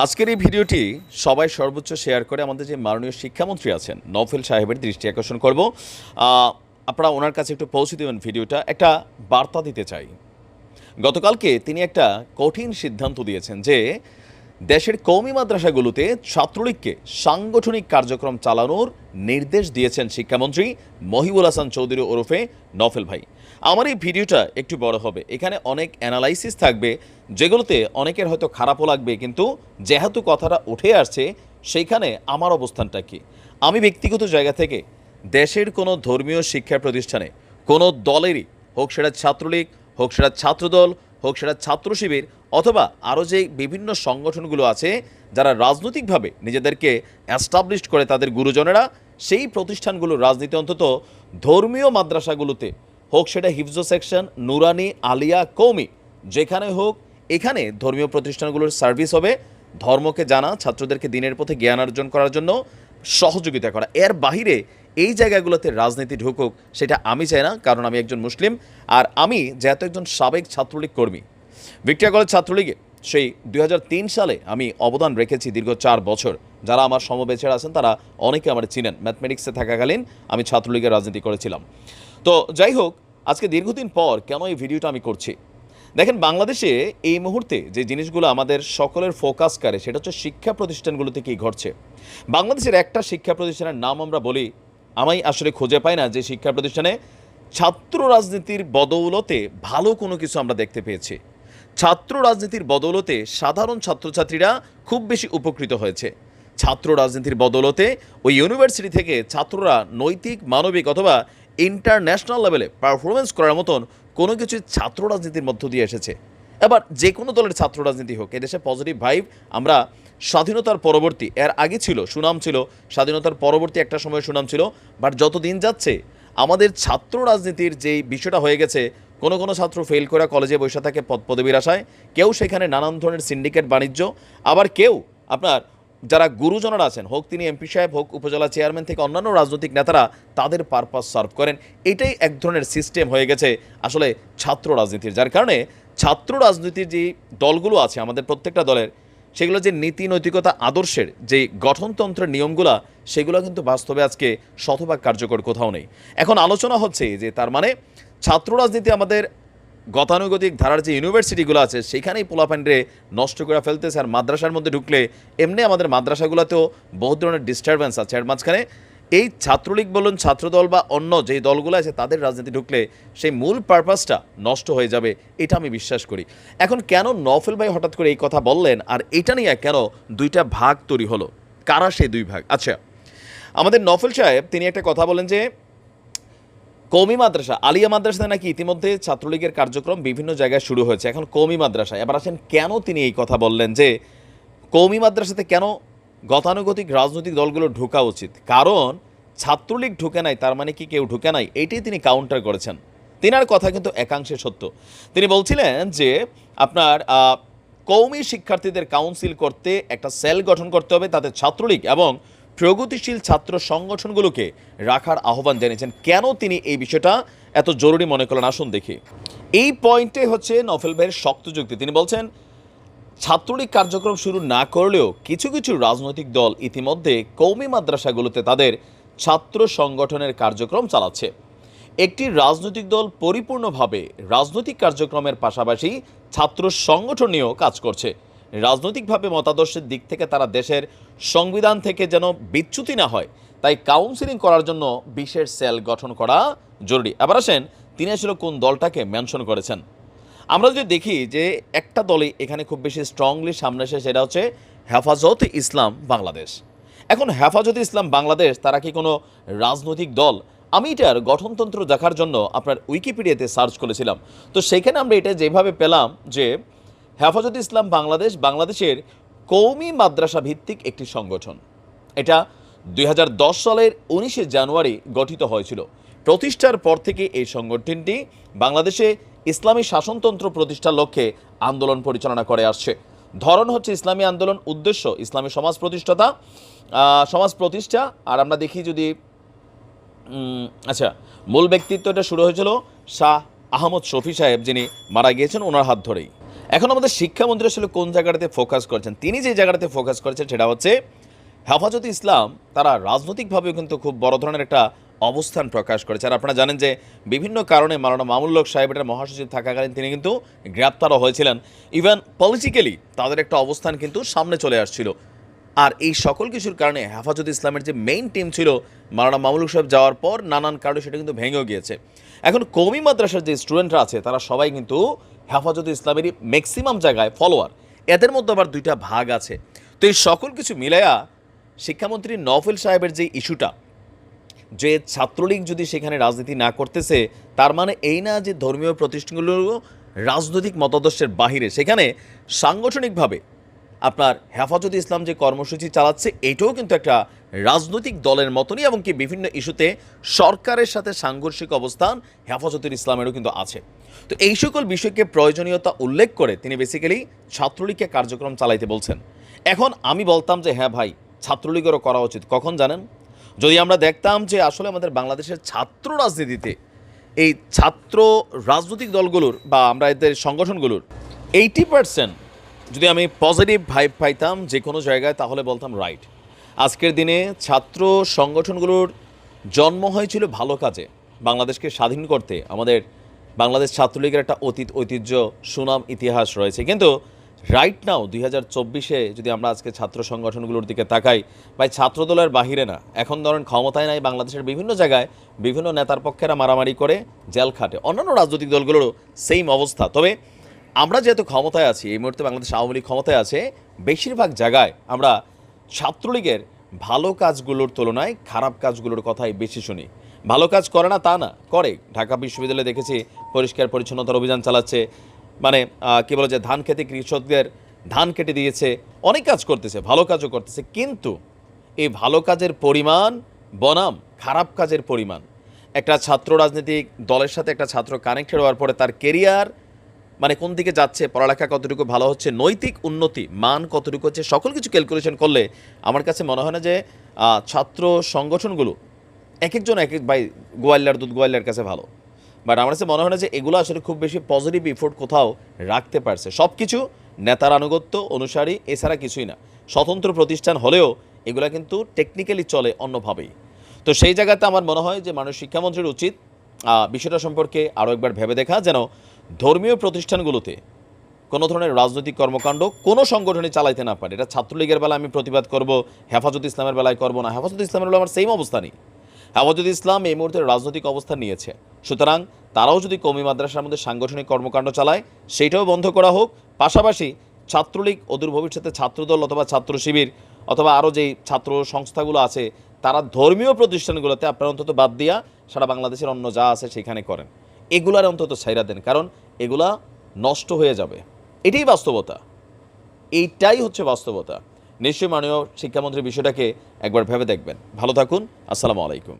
আজকের এই ভিডিওটি সবাই সর্বোচ্চ শেয়ার করে আমাদের যে মাননীয় শিক্ষামন্ত্রী আছেন নফেল সাহেবের দৃষ্টি আকর্ষণ করব। আপনারা ওনার কাছে একটু পৌঁছে দেবেন ভিডিওটা। একটা বার্তা দিতে চাই। গতকালকে তিনি একটা কঠিন সিদ্ধান্ত দিয়েছেন যে দেশের কৌমি মাদ্রাসাগুলোতে ছাত্রলীগকে সাংগঠনিক কার্যক্রম চালানোর নির্দেশ দিয়েছেন শিক্ষামন্ত্রী মহিবুল হাসান চৌধুরী ওরফে নফেল ভাই। আমার এই ভিডিওটা একটু বড় হবে। এখানে অনেক অ্যানালাইসিস থাকবে, যেগুলোতে অনেকের হয়তো খারাপও লাগবে, কিন্তু যেহেতু কথাটা উঠে আসছে, সেইখানে আমার অবস্থানটা কি? আমি ব্যক্তিগত জায়গা থেকে দেশের কোনো ধর্মীয় শিক্ষা প্রতিষ্ঠানে কোনো দলেরই, হোক সেটা ছাত্রলীগ, হোক সেটা ছাত্রদল, হোক সেটা ছাত্র শিবির অথবা আরও যে বিভিন্ন সংগঠনগুলো আছে, যারা রাজনৈতিকভাবে নিজেদেরকে অ্যাস্টাবলিশড করে তাদের গুরুজনেরা, সেই প্রতিষ্ঠানগুলোর রাজনীতি অন্তত ধর্মীয় মাদ্রাসাগুলোতে হোক সেটা হিফজ সেকশন, নুরানি, আলিয়া, কৌমি, যেখানে হোক, এখানে ধর্মীয় প্রতিষ্ঠানগুলোর সার্ভিস হবে। ধর্মকে জানা, ছাত্রদেরকে দিনের পথে জ্ঞান অর্জন করার জন্য সহযোগিতা করা। এর বাহিরে এই জায়গাগুলোতে রাজনীতি ঢুকুক, সেটা আমি চাই না, কারণ আমি একজন মুসলিম। আর আমি যেহেতু একজন সাবেক ছাত্রলীগ কর্মী ভিক্টোরিয়া কলেজ ছাত্রলীগে সেই দুই হাজার তিন সালে আমি অবদান রেখেছি দীর্ঘ চার বছর। যারা আমার সমবেচের আছেন, তারা অনেকে আমার চিনেন। ম্যাথমেটিক্সে থাকাকালীন আমি ছাত্রলীগের রাজনীতি করেছিলাম। তো যাই হোক, আজকে দীর্ঘদিন পর কেন এই ভিডিওটা আমি করছি? দেখেন, বাংলাদেশে এই মুহূর্তে যে জিনিসগুলো আমাদের সকলের ফোকাস করে, সেটা হচ্ছে শিক্ষা প্রতিষ্ঠানগুলোতে কি ঘটছে। বাংলাদেশের একটা শিক্ষা প্রতিষ্ঠানের নাম আমরা বলি, আমি আসলে খুঁজে পাই না যে শিক্ষা প্রতিষ্ঠানে ছাত্র রাজনীতির বদৌলতে ভালো কোনো কিছু আমরা দেখতে পেয়েছি। ছাত্র রাজনীতির বদৌলতে সাধারণ ছাত্রছাত্রীরা খুব বেশি উপকৃত হয়েছে। ছাত্র রাজনীতির বদৌলতে ওই ইউনিভার্সিটি থেকে ছাত্ররা নৈতিক, মানবিক অথবা ইন্টারন্যাশনাল লেভেলে পারফরমেন্স করার মতন কোনো কিছু ছাত্র রাজনীতির মধ্য দিয়ে এসেছে। এবার যে কোনো দলের ছাত্র রাজনীতি হোক, এদেশে পজিটিভ ভাইব আমরা স্বাধীনতার পরবর্তী, এর আগে ছিল, সুনাম ছিল, স্বাধীনতার পরবর্তী একটা সময় সুনাম ছিল বাট যত দিন যাচ্ছে, আমাদের ছাত্র রাজনীতির যেই বিষয়টা হয়ে গেছে কোনো কোনো ছাত্র ফেল করে কলেজে বসে থাকে পদ পদবীর আশায়। কেউ সেখানে নানান ধরনের সিন্ডিকেট বাণিজ্য, আবার কেউ আপনার যারা গুরুজনরা আছেন, হোক তিনি এমপি সাহেব, হোক উপজেলা চেয়ারম্যান থেকে অন্যান্য রাজনৈতিক নেতারা, তাদের পারপাস সার্ভ করেন। এটাই এক ধরনের সিস্টেম হয়ে গেছে আসলে ছাত্র রাজনীতির, যার কারণে ছাত্র রাজনীতির যে দলগুলো আছে, আমাদের প্রত্যেকটা দলের, সেগুলো যে নীতি নৈতিকতা আদর্শের যে গঠনতন্ত্রের নিয়মগুলা, সেগুলো কিন্তু বাস্তবে আজকে শতভাগ কার্যকর কোথাও নেই। এখন আলোচনা হচ্ছে যে তার মানে ছাত্র রাজনীতি আমাদের গতানুগতিক ধারার যে ইউনিভার্সিটিগুলো আছে, সেখানেই পোলাপান্ডে নষ্ট করে ফেলতেছে আর মাদ্রাসার মধ্যে ঢুকলে এমনি আমাদের মাদ্রাসাগুলোতেও বহু ধরনের ডিস্টারবেন্স আছে। এর মাঝখানে এই ছাত্রলীগ বলুন, ছাত্রদল বা অন্য যেই দলগুলো আছে, তাদের রাজনীতি ঢুকলে সেই মূল পারপাসটা নষ্ট হয়ে যাবে, এটা আমি বিশ্বাস করি। এখন কেন নফেল ভাই হঠাৎ করে এই কথা বললেন, আর এটা নিয়ে কেন দুইটা ভাগ তৈরি হলো? কারা সেই দুই ভাগ? আচ্ছা আমাদের নফেল সাহেব, তিনি একটা কথা বলেন যে কৌমি মাদ্রাসা, আলিয়া মাদ্রাসায় নাকি ইতিমধ্যে ছাত্রলীগের কার্যক্রম বিভিন্ন জায়গায় শুরু হয়েছে। এখন কৌমি মাদ্রাসা এবার আসেন কেন তিনি এই কথা বললেন যে কৌমি মাদ্রাসাতে কেন গতানুগতিক রাজনৈতিক দলগুলো ঢোকা উচিত? কারণ ছাত্রলীগ ঢুকে নাই, তার মানে কি কেউ ঢুকে নাই? এটাই তিনি কাউন্টার করেছেন। তিনার কথা কিন্তু একাংশে সত্য। তিনি বলছিলেন যে, আপনার কৌমি শিক্ষার্থীদের কাউন্সিল করতে একটা সেল গঠন করতে হবে, তাতে ছাত্রলীগ এবং প্রগতিশীল ছাত্র সংগঠনগুলোকে রাখার আহ্বান জানিয়েছেন। কেন তিনি এই বিষয়টা এত জরুরি মনে করলেন? আসুন দেখি। এই পয়েন্টে হচ্ছে নফেল ভাইয়ের শক্ত যুক্তি। তিনি বলছেন, ছাত্রলীগ কার্যক্রম শুরু না করলেও কিছু কিছু রাজনৈতিক দল ইতিমধ্যে কৌমি মাদ্রাসাগুলোতে তাদের ছাত্র সংগঠনের কার্যক্রম চালাচ্ছে। একটি রাজনৈতিক দল পরিপূর্ণভাবে রাজনৈতিক কার্যক্রমের পাশাপাশি ছাত্র সংগঠন নিয়েও কাজ করছে। রাজনৈতিকভাবে মতাদর্শের দিক থেকে তারা দেশের সংবিধান থেকে যেন বিচ্যুতি না হয়, তাই কাউন্সিলিং করার জন্য বিশেষ সেল গঠন করা জরুরি। আবার আসেন তিনি আসলে কোন দলটাকে মেনশন করেছেন। আমরা যদি দেখি যে একটা দলই এখানে খুব বেশি স্ট্রংলি সামনে এসে সেটা হচ্ছে হেফাজত ইসলাম বাংলাদেশ। এখন হেফাজত ইসলাম বাংলাদেশ, তারা কি কোনো রাজনৈতিক দল? আমি এটার গঠনতন্ত্র দেখার জন্য আপনার উইকিপিডিয়াতে সার্চ করেছিলাম। তো সেখানে আমরা এটা যেভাবে পেলাম যে হেফাজত ইসলাম বাংলাদেশ বাংলাদেশের কৌমি মাদ্রাসা ভিত্তিক একটি সংগঠন। এটা দুই হাজার দশ সালের উনিশে জানুয়ারি গঠিত হয়েছিল। প্রতিষ্ঠার পর থেকে এই সংগঠনটি বাংলাদেশে ইসলামী শাসনতন্ত্র প্রতিষ্ঠার লক্ষ্যে আন্দোলন পরিচালনা করে আসছে। ধরন হচ্ছে ইসলামী আন্দোলন উদ্দেশ্য, ইসলামী সমাজ প্রতিষ্ঠাতা সমাজ প্রতিষ্ঠা, আর আমরা দেখি যদি আচ্ছা মূল ব্যক্তিত্বটা শুরু হয়েছিল শাহ আহমদ শফি সাহেব, যিনি মারা গিয়েছেন ওনার হাত ধরেই। এখন আমাদের শিক্ষামন্ত্রী আসলে কোন জায়গাটাতে ফোকাস করেছেন? তিনি যে জায়গাটাতে ফোকাস করেছেন সেটা হচ্ছে হেফাজত ইসলাম তারা রাজনৈতিকভাবেও কিন্তু খুব বড় ধরনের একটা অবস্থান প্রকাশ করেছে। আর আপনারা জানেন যে বিভিন্ন কারণে মারানা মামুল্লক সাহেবের মহাসচিব থাকাকালীন তিনি কিন্তু গ্রেপ্তারও হয়েছিলেন। ইভেন পলিটিক্যালি তাদের একটা অবস্থান কিন্তু সামনে চলে আসছিল। আর এই সকল কিছুর কারণে হেফাজত ইসলামের যে মেইন টিম ছিল মারানা মামুলুক সাহেব যাওয়ার পর নানান কারণে সেটা কিন্তু ভেঙেও গিয়েছে। এখন কৌমি মাদ্রাসার যে স্টুডেন্টরা আছে তারা সবাই কিন্তু হেফাজত ইসলামেরই ম্যাক্সিমাম জায়গায় ফলোয়ার এদের মধ্যে আবার দুইটা ভাগ আছে। তো এই সকল কিছু মিলাইয়া শিক্ষামন্ত্রী নফেল সাহেবের যে ইস্যুটা, যে ছাত্রলীগ যদি সেখানে রাজনীতি না করতেছে, তার মানে এই না যে ধর্মীয় প্রতিষ্ঠানগুলো রাজনৈতিক মতাদর্শের বাহিরে, সেখানে সাংগঠনিকভাবে আপনার হেফাজত ইসলাম যে কর্মসূচি চালাচ্ছে, এটাও কিন্তু একটা রাজনৈতিক দলের মতনই এবং কি বিভিন্ন ইস্যুতে সরকারের সাথে সাংঘর্ষিক অবস্থান হেফাজতুল ইসলামেরও কিন্তু আছে। তো এই সকল বিষয়কে প্রয়োজনীয়তা উল্লেখ করে তিনি বেসিক্যালি ছাত্রলীগকে কার্যক্রম চালাইতে বলছেন। এখন আমি বলতাম যে হ্যাঁ ভাই, ছাত্রলীগেরও করা উচিত। কখন জানেন? যদি আমরা দেখতাম যে আসলে আমাদের বাংলাদেশের ছাত্র রাজনীতিতে এই ছাত্র রাজনৈতিক দলগুলোর বা আমরা এদের সংগঠনগুলোর এইটি পার্সেন্ট যদি আমি পজিটিভ ভাইব পাইতাম যে কোনো জায়গায়, তাহলে বলতাম রাইট আজকের দিনে ছাত্র সংগঠনগুলোর জন্ম হয়েছিল ভালো কাজে, বাংলাদেশকে স্বাধীন করতে। আমাদের বাংলাদেশ ছাত্রলীগের একটা অতীত, ঐতিহ্য, সুনাম, ইতিহাস রয়েছে। কিন্তু রাইট নাও দুই হাজার চব্বিশে যদি আমরা আজকে ছাত্র সংগঠনগুলোর দিকে তাকাই, ভাই ছাত্রদলের বাহিরে না। এখন ধরেন ক্ষমতায় নাই, বাংলাদেশের বিভিন্ন জায়গায় বিভিন্ন নেতার পক্ষেরা মারামারি করে, জেল খাটে। অন্যান্য রাজনৈতিক দলগুলোরও সেম অবস্থা। তবে আমরা যেহেতু ক্ষমতায় আছি, এই মুহূর্তে বাংলাদেশ আওয়ামী লীগ ক্ষমতায় আছে, বেশিরভাগ জায়গায় আমরা ছাত্রলীগের ভালো কাজগুলোর তুলনায় খারাপ কাজগুলোর কথাই বেশি শুনি। ভালো কাজ করে না তা না, করে। ঢাকা বিশ্ববিদ্যালয়ে দেখেছি পরিষ্কার পরিচ্ছন্নতার অভিযান চালাচ্ছে মানে কী বলে যে ধান খেতে কৃষকদের ধান কেটে দিয়েছে, অনেক কাজ করতেছে, ভালো কাজও করতেছে, কিন্তু এই ভালো কাজের পরিমাণ বনাম, খারাপ কাজের পরিমাণ। একটা ছাত্র রাজনৈতিক দলের সাথে একটা ছাত্র কানেক্টেড হওয়ার পরে তার কেরিয়ার মানে কোন দিকে যাচ্ছে, পড়ালেখা কতটুকু ভালো হচ্ছে, নৈতিক উন্নতি, মান কতটুকু হচ্ছে, সকল কিছু ক্যালকুলেশন করলে আমার কাছে মনে হয় না যে ছাত্র সংগঠনগুলো এক একজন এক এক ভাই গোয়াল্লার দুধ গোয়াল্লার কাছে ভালো। বাট আমার কাছে মনে হয় না যে এগুলো আসলে খুব বেশি পজিটিভ ইফোর্ট কোথাও রাখতে পারছে। সব কিছু নেতার আনুগত্য অনুসারী, এছাড়া কিছুই না। স্বতন্ত্র প্রতিষ্ঠান হলেও এগুলা কিন্তু টেকনিক্যালি চলে অন্যভাবেই। তো সেই জায়গাতে আমার মনে হয় যে মানুষ শিক্ষামন্ত্রীর উচিত বিষয়টা সম্পর্কে আরও একবার ভেবে দেখা, যেন ধর্মীয় প্রতিষ্ঠানগুলোতে কোনো ধরনের রাজনৈতিক কর্মকাণ্ড কোনো সংগঠনে চালাইতে না পারে। এটা ছাত্রলীগের বেলায় আমি প্রতিবাদ করব, হেফাজত ইসলামের বেলায় করব না। হেফাজত ইসলামের বেলা আমার সেম অবস্থা নেই। হেফাজত ইসলাম এই মুহূর্তে রাজনৈতিক অবস্থান নিয়েছে। সুতরাং তারাও যদি কমি মাদ্রাসার মধ্যে সাংগঠনিক কর্মকাণ্ড চালায়, সেইটাও বন্ধ করা হোক। পাশাপাশি ছাত্রলীগ অদূর ভবিষ্যতে ছাত্রদল অথবা ছাত্র শিবির অথবা আরও যেই ছাত্র সংস্থাগুলো আছে, তারা ধর্মীয় প্রতিষ্ঠানগুলোতে আপনারা অন্তত বাদ দিয়া সারা বাংলাদেশের অন্য যা আছে সেখানে করেন। এগুলার অন্তত ছাইরা দেন। কারণ এগুলা নষ্ট হয়ে যাবে। এটাই বাস্তবতা। এইটাই হচ্ছে বাস্তবতা। নিশ্চয়ই মাননীয় শিক্ষামন্ত্রী বিষয়টাকে একবার ভেবে দেখবেন। ভালো থাকুন। আসসালামু আলাইকুম।